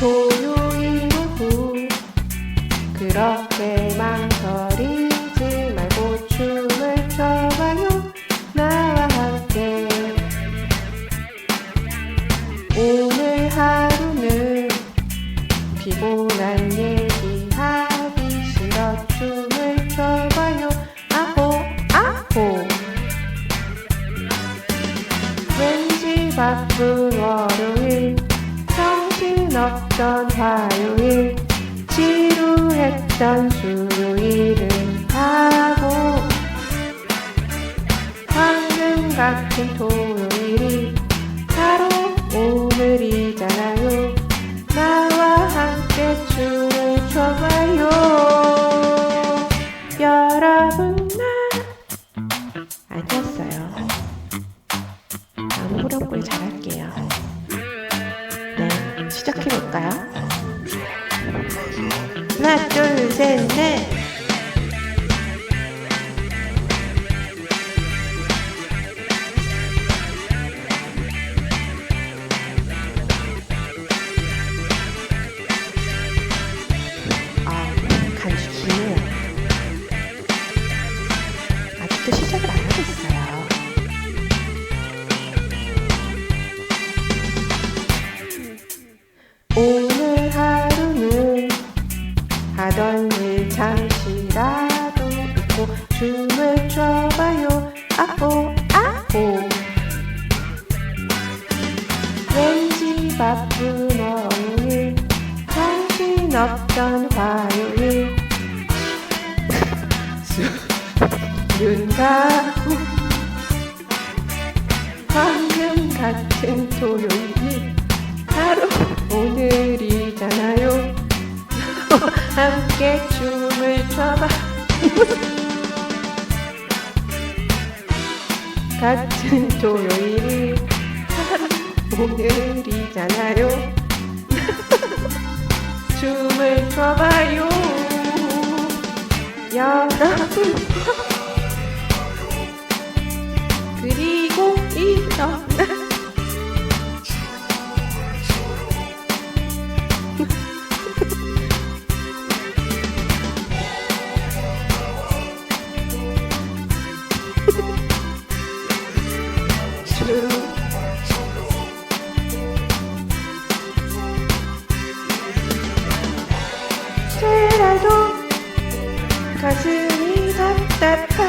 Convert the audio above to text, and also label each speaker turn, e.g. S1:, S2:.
S1: 토 바쁜 월요일 정신없던 화요일 지루했던 수요일은 하고 황금 같은 토요일이 바로 오늘이잖아요. 나와 함께 춤을 춰봐요. 여러분 시작해볼까요? 하나, 둘, 셋, 넷. 일 잠시라도 잊고 춤을 춰봐요. 아호 아호 왠지 바쁜 월요일 정신없던 화요일. 눈 가고 황금 같은 토요일이 바로 오늘이잖아요. 함께 춤을 춰봐. 같은 토요일이 오늘이잖아요. 춤을 춰봐요. 여러분. 그리고 일어나. ชื่อนี้ทับแต่